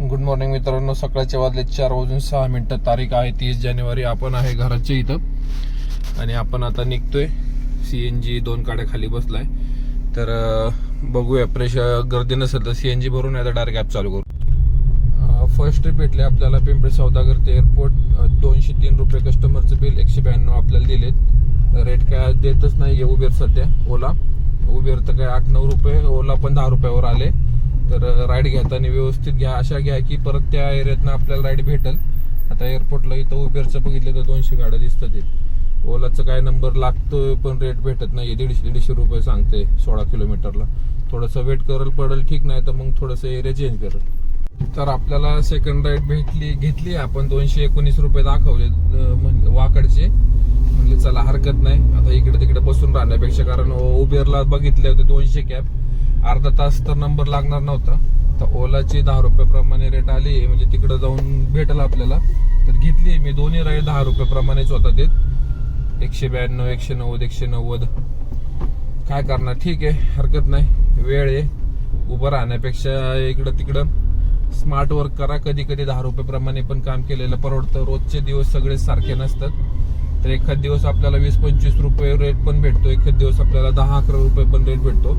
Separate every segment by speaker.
Speaker 1: Good morning मित्रांनो. सकाळचे वाजले चार वाजून सहा मिनटं. तारीख आहे तीस जानेवारी. आपण आहे घराच्या इथं. आणि आपण आता निघतोय. सी एन जी दोन गाड्या खाली बसलाय. तर बघूया. प्रेशर गर्दी नसेल तर सी एन जी भरून आता डायरेक्ट ॲप चालू करू. फर्स्ट ट्रिप भेटले आपल्याला पिंपरी सौदागर ते एअरपोर्ट दोनशे तीन रुपये कस्टमरचं बिल एकशे ब्याण्णव आपल्याला दिलेत. रेट काय देतच नाही. उबेर सध्या. ओला. उबेर तर काय आठ नऊ रुपये. ओला पण दहा रुपयावर आले. तर राईड घेताना व्यवस्थित घ्या. अशा घ्या की परत त्या एरियातनं आपल्याला राईड भेटेल. आता एअरपोर्टला इथं उबेरचं बघितलं तर दोनशे गाड्या दिसतात ओलाचं काय नंबर लागतोय पण रेट भेटत नाही दीडशे दीडशे रुपये सांगते सोळा किलोमीटरला. थोडंसं वेट करल पडेल ठीक नाही तर मग थोडंसं एरिया चेंज करेल. तर आपल्याला सेकंड राईड भेटली घेतली. आपण दोनशे एकोणीस रुपये दाखवले वाकडचे. हरकत नाही. आता इकडे तिकडे बसून राहण्यापेक्षा कारण उबेरला बघितले होते दोनशे कॅब अर्धा तास तर नंबर लागणार नव्हता. तर ओलाची दहा रुपयाप्रमाणे रेट आली. म्हणजे तिकडे जाऊन भेटला आपल्याला. तर घेतली. मी दोन्ही राईड दहा रुपयाप्रमाणेच होता ते एकशे ब्याण्णव एकशे नव्वद एकशे नव्वद. काय करणार? ठीक आहे. हरकत नाही. वेळ आहे. उभं राहण्यापेक्षा इकडं तिकडं स्मार्ट वर्क करा. कधी कधी दहा रुपये प्रमाणे पण काम केलेलं परवडतं. रोजचे दिवस सगळे सारखे नसतात. तर एखाद दिवस आपल्याला वीस पंचवीस रुपये रेट पण भेटतो. एखाद दिवस आपल्याला दहा अकरा रुपये पण रेट भेटतो.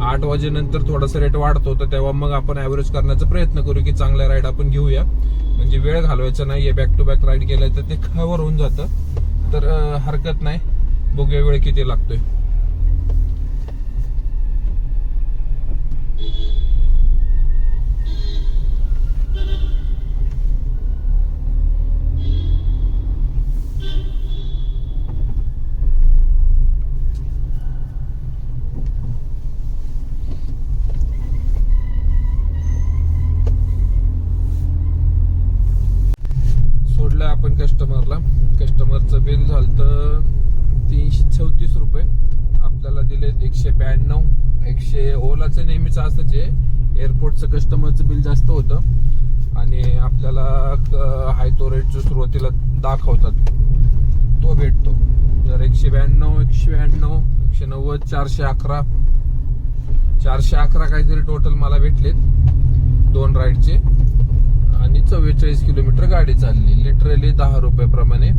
Speaker 1: आठ वाजेनंतर थोडासा रेट वाढतो तर तेव्हा मग आपण ऍव्हरेज करण्याचा प्रयत्न करू की चांगल्या राईड आपण घेऊया. म्हणजे वेळ घालवायचा नाही आहे बॅक टू बॅक राईड केलं तर ते कव्हर होऊन जातं. तर हरकत नाही. बघूया वेळ किती लागतोय. कस्टमरचं बिल झालं तीनशे चौतीस रुपये. आपल्याला दिले एकशे ब्याण्णव एकशे ओलाचं नेहमीच असंच आहे. एअरपोर्टचं कस्टमरचं बिल जास्त होतं. आणि आपल्याला हाय तो रेट जो सुरुवातीला दाखवतात. तो भेटतो. तर एकशे ब्याण्णव एकशे ब्याण्णव एकशे नव्वद चारशे अकरा. चारशे अकरा काहीतरी टोटल मला भेटलेत. दोन राईडचे आणि चव्वेचाळीस किलोमीटर गाडी चालली. लिटरली दहा रुपये प्रमाणे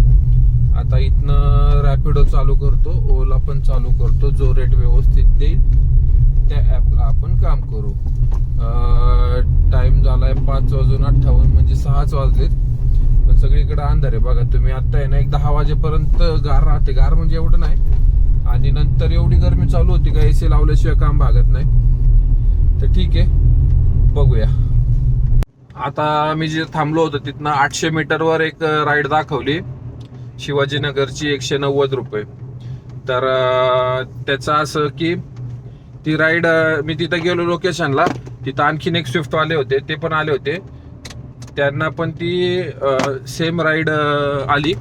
Speaker 1: आता इथनं रॅपिडो चालू करतो ओला पण चालू करतो जो रेट व्यवस्थित देईल त्या ॲपला आपण काम करू. टाइम झालाय पाच वाजून अठ्ठावन्न म्हणजे सहाच वाजलेत. पण सगळीकडे अंधार आहे. बघा तुम्ही आता आहे ना एक दहा वाजेपर्यंत गार राहते. गार म्हणजे एवढं नाही. आणि नंतर एवढी गरमी चालू होती का एसी लावल्याशिवाय काम भागत नाही. तर ठीक आहे. बघूया. आता मी जे थांबलो होतो तिथनं आठशे मीटरवर एक राईड दाखवली. शिवाजीनगरची एकशे नव्वद रुपये. तर त्याचं असं की ती राईड मी तिथं गेलो लोकेशनला तिथं आणखीन एक स्विफ्ट आले होते ते पण आले होते. त्यांना पण ती सेम राईड आली.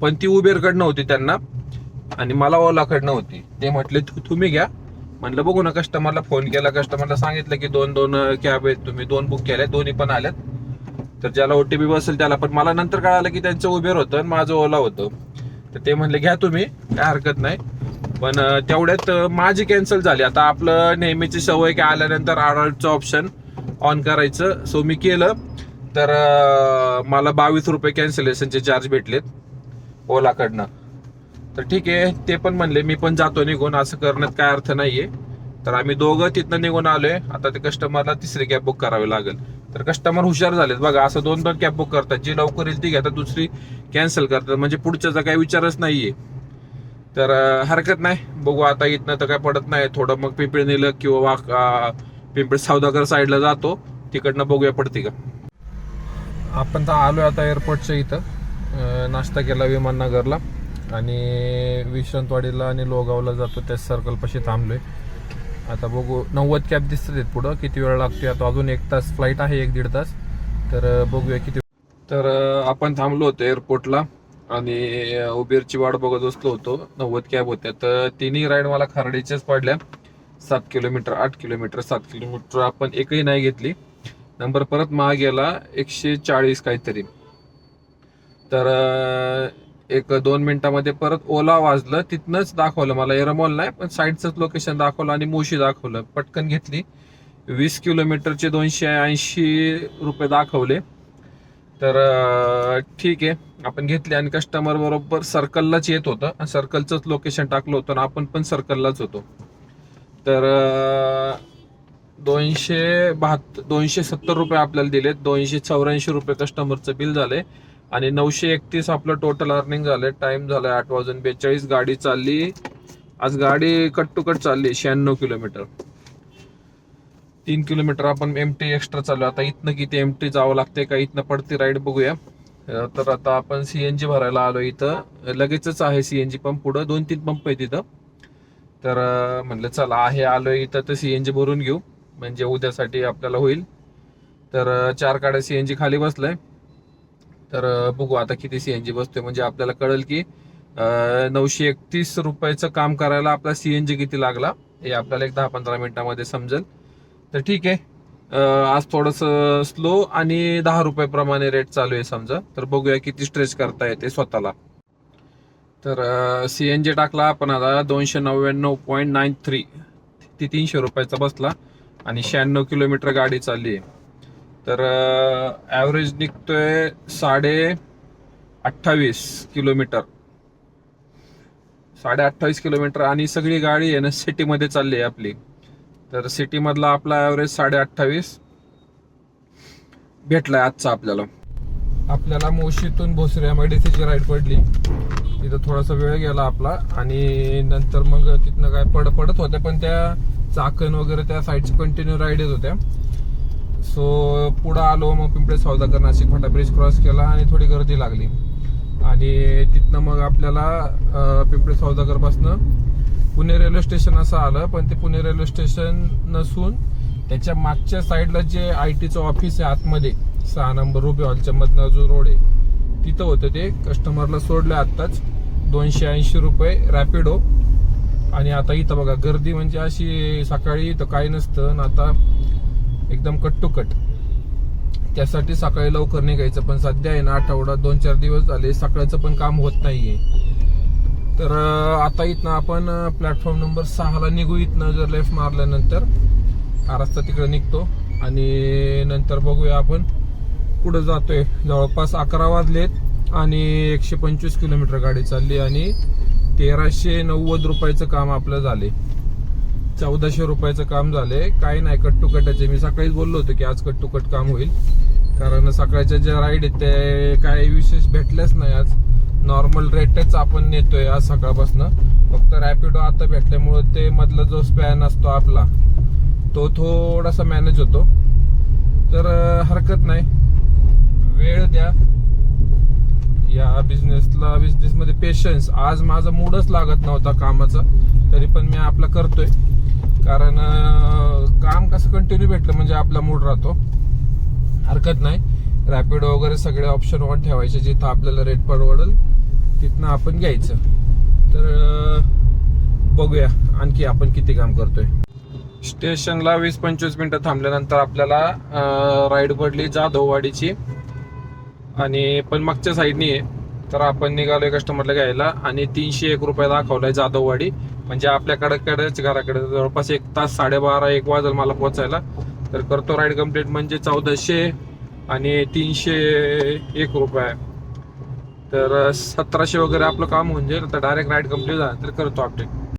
Speaker 1: पण ती उबेरकडनं होती त्यांना. आणि मला ओलाकडनं होती. ते म्हटले तुम्ही घ्या. म्हणलं बघू ना कस्टमरला फोन केला. कस्टमरला सांगितलं की दोन दोन कॅब आहेत तुम्ही. दोन बुक केल्या दोन्ही पण आल्यात. तर ज्याला ओटीपी बसेल त्याला. पण मला नंतर कळालं की त्यांचं उबेर होतं आणि माझं ओला होतं. तर ते म्हणले घ्या तुम्ही काय हरकत नाही. पण तेवढ्यात माझी कॅन्सल झाली. आता आपलं नेहमीची सवय की आल्यानंतर अलर्टचं ऑप्शन ऑन करायचं. सो मी केलं. तर मला बावीस रुपये कॅन्सलेशनचे चार्ज भेटलेत ओलाकडनं. तर ठीक आहे ते पण म्हणले मी पण जातो निघून असं करण्यात काय अर्थ नाहीये. तर आम्ही दोघं तिथनं निघून आलोय. आता ते कस्टमरला तिसरी कॅब बुक करावी लागेल. तर कस्टमर हुशार झालेत. बघा असं दोन दोन कॅब बुक करतात. जी लवकर येईल ती घेतात दुसरी कॅन्सल करतात. म्हणजे पुढच्याचा काही विचारच नाहीये. तर हरकत नाही. बघू आता इथनं तर काय पडत नाही. थोडं मग पिंपळी नेलं किंवा वाक पिंपळी सौदागर साईडला जातो. तिकडनं बघूया पडते का. आपण तर आलोय आता एअरपोर्टच्या इथं. नाश्ता केला विमाननगरला. आणि विश्रांतवाडीला आणि लोगावला जातो. त्या सर्कल पाशी थांबलोय. आता बघू नव्वद कॅब दिसतात आहेत पुढं. किती वेळ लागतोय? आता अजून एक तास फ्लाईट आहे एक दीड तास. तर बघूया किती तर आपण थांबलो होतो एअरपोर्टला आणि उबेरची वाट बघत बसलो होतो. नव्वद कॅब होत्या. तर तिन्ही राईड मला खारडीच्याच पडल्या. सात किलोमीटर आठ किलोमीटर सात किलोमीटर आपण एकही नाही घेतली. नंबर परत महाग गेला एकशे चाळीस काहीतरी. तर एक दोन मिनिटामध्ये परत ओला वाजलं तिथनंच दाखवलं मला. एरमॉल नाही पण साईडचंच लोकेशन दाखवलं आणि मोशी दाखवलं. पटकन घेतली. वीस किलोमीटरचे दोनशे ऐंशी रुपये दाखवले. तर ठीक आहे. आपण घेतले आणि कस्टमर बरोबर सर्कललाच येत होतं. सर्कलचंच लोकेशन टाकलं होतं आणि आपण पण सर्कललाच होतो. तर दोनशे बहात्तर दोनशे सत्तर रुपये आपल्याला दिलेत. दोनशे चौऱ्याऐंशी रुपये कस्टमरचं बिल झाले आणि नऊशे एकतीस आपलं टोटल अर्निंग झालंय टाइम झालाय आठ वाजून बेचाळीस गाडी चालली. आज गाडी कट टू कट चालली शहाण्णव किलोमीटर. तीन किलोमीटर आपण एम टी एक्स्ट्रा चालू आता इथनं किती एम टी जावं लागते का इथनं पडते राईड बघूया. तर आता आपण सीएनजी भरायला आलो इथं. लगेचच आहे सीएनजी पंप पुढं दोन तीन पंप आहे तिथं तर म्हणलं चला आहे आलो इथं तर सीएनजी भरून घेऊ. म्हणजे उद्यासाठी आपल्याला होईल. तर चार गाड्या सीएनजी खाली बसलाय. तर बघू आता किती सीएनजी बसतोय. म्हणजे आपल्याला कळेल की नऊशे एकतीस रुपयाचं काम करायला आपला सीएनजी किती लागला हे आपल्याला एक दहा पंधरा मिनिटांमध्ये समजेल. तर ठीक आहे. आज थोडस स्लो आणि दहा रुपये प्रमाणे रेट चालू आहे समजा. तर बघूया किती स्ट्रेच करता येते स्वतःला. तर सीएनजी टाकला आपण आता दोनशे नव्याण्णव पॉईंट नाईन थ्री ती तीनशे रुपयाचा बसला आणि शहाण्णव किलोमीटर गाडी चालली आहे. तर ॲव्हरेज निघतोय साडे अठ्ठावीस किलोमीटर. साडे अठ्ठावीस किलोमीटर आणि सगळी गाडी आहे ना सिटीमध्ये चालली आहे आपली. तर सिटीमधला आपला ॲव्हरेज साडे अठ्ठावीस. भेटलाय आजचा आपल्याला. आपल्याला मोशीतून भोसरी एमआयडीसीची राईड पडली. तिथं थोडासा वेळ गेला आपला आणि नंतर मग तिथनं काय पड पडत होत्या पण त्या चाकण वगैरे त्या साईडची कंटिन्यू राईड येत होत्या. सो पुढं आलो मग पिंपळे सौदागर नाशिक फाटा ब्रिज क्रॉस केला आणि थोडी गर्दी लागली. आणि तिथनं मग आपल्याला पिंपळे सौदागरपासनं पुणे रेल्वे स्टेशन असं आलं. पण ते पुणे रेल्वे स्टेशन नसून त्याच्या मागच्या साईडला जे आय टीचं ऑफिस आहे आतमध्ये सहा नंबर रुपये हॉलच्या मधनं जो रोड आहे तिथं होतं ते. कस्टमरला सोडलं आत्ताच. दोनशे ऐंशी रुपये रॅपिडो हो. आणि आता इथं बघा गर्दी म्हणजे अशी सकाळी इथं काही नसतं. आणि आता एकदम कट टू कट त्यासाठी सकाळी लवकर निघायचं पण सध्या आहे ना आठवडा दोन चार दिवस झाले सकाळचं पण काम होत नाहीये. तर आता इथनं आपण प्लॅटफॉर्म नंबर सहाला निघू इथनं जर लेफ्ट मारल्यानंतर. हा रस्ता तिकडे निघतो आणि नंतर बघूया आपण पुढे जातोय. जवळपास अकरा वाजलेत आणि एकशे पंचवीस किलोमीटर गाडी चालली आणि तेराशे नव्वद रुपयाचं काम आपलं झाले. चौदाशे रुपयाचं काम झालंय. काही नाही कट टू कटाचे मी सकाळीच बोललो होतो की आज कट टू कट काम होईल. कारण सकाळच्या ज्या राईड आहेत ते काही विशेष भेटल्याच नाही आज. नॉर्मल रेटच आपण नेतोय आज सकाळपासून. फक्त रॅपिडो आता भेटल्यामुळं ते मधला जो स्पॅन असतो आपला तो थोडासा मॅनेज होतो. तर हरकत नाही. वेळ द्या. या बिझनेसला बिझनेसमध्ये पेशन्स आज माझा मूडच लागत नव्हता कामाचा. तरी पण मी आपला करतोय. कारण काम कसं कंटिन्यू भेटलं म्हणजे आपला मूड राहतो. हरकत नाही. रॅपिडो वगैरे सगळे ऑप्शन ऑन ठेवायचे जिथं आपल्याला रेट परवडेल तिथनं आपण घ्यायचं. तर बघूया आणखी आपण किती काम करतोय. स्टेशनला वीस पंचवीस मिनिटं थांबल्यानंतर आपल्याला राईड पडली जाधववाडीची. आणि पण मागच्या साईडनी आहे. तर आपण निघालोय कस्टमरला घ्यायला आणि तीनशे एक रुपये दाखवलाय जाधववाडी. म्हणजे आपल्याकडे कडेच घराकडे जवळपास एक तास साडेबारा एक वाजल मला पोहोचायला. तर करतो राईड कंप्लीट म्हणजे चौदाशे आणि तीनशे एक रुपये. तर सतराशे वगैरे आपलं काम होऊन जाईल. तर डायरेक्ट राईड कंप्लीट झालं तर करतो अपडेट